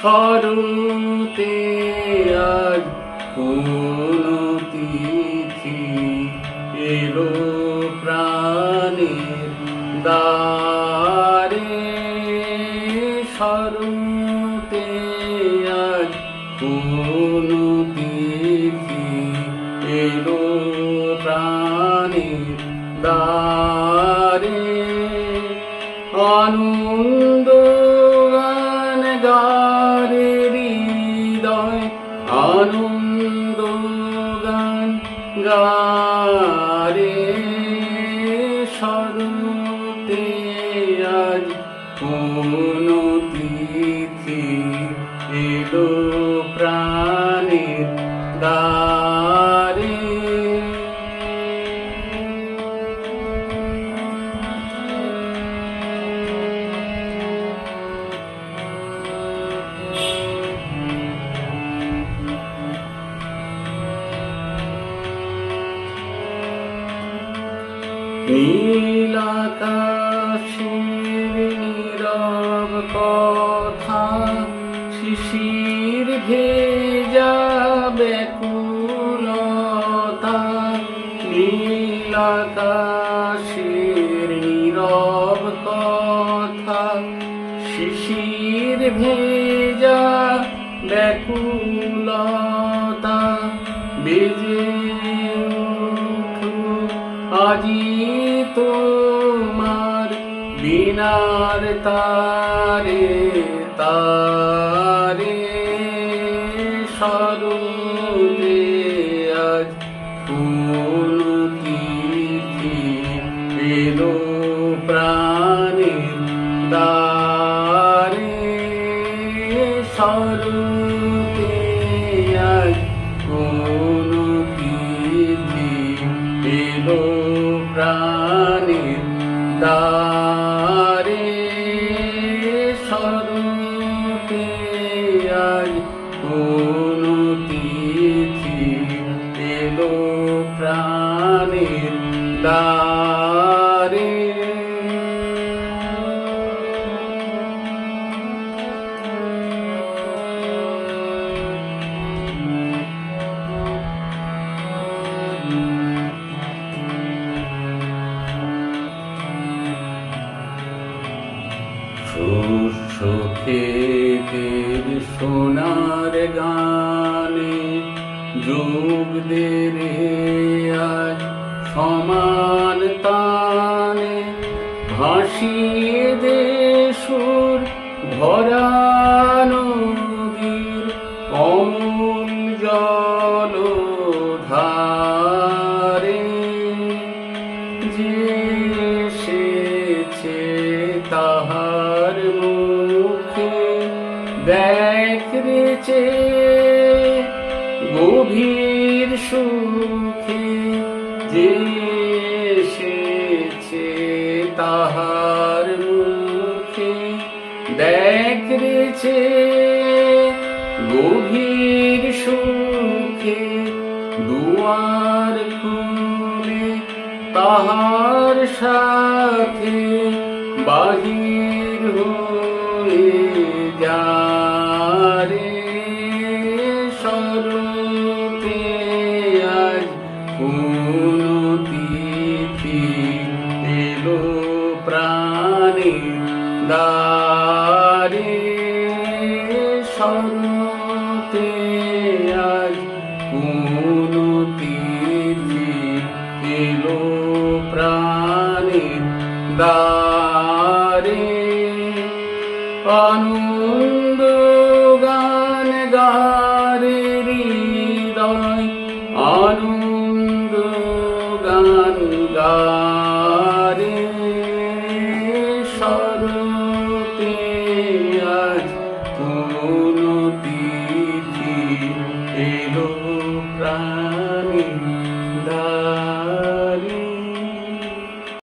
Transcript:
স্মরতে আজ কোন তিথি এলো প্রাণের দ্বারে। স্মরতে আজ কোন তিথি এলো প্রাণের দ্বারে। আনন্দ হৃদয় আনন্দ গান গারে স্মরতে আজ কোন তিথি এলো প্রাণের নীলাকাশের নীরব কথা শিশির ভেজা ব্যাকুলতা। নীলাকাশের নীরব কথা শিশির ভেজা ব্যাকুলতা। বেজে আজি তোমার বিনার তারে তারে স্বরূপে আজ কোন তিথি পেল প্রাণের দ্বারে স্বরূপে আজ কোন তিথি পেল প্রাণের দ্বারে স্বরূপে আজ কোন তিথি পেল প্রাণের দ্বারে। শস্য ক্ষেতের সোনার গানে যোগ দে রে আজ সমান তানে। ভাসিয়ে দে সুর ভরা নদীর অমূল জল ধারে। যে এসেছে তাহার দেখরেছে গভীর সুখে যে এসেছে তাহার মুখে। দেখরেছে গভীর সুখে দুয়ার খুলে তাহার সাথে বাহির হয়ে প্রাণী দারি স্বরূপে আজ উন্নতি এলো প্রাণী দারি। আনন্দ Hallelujah.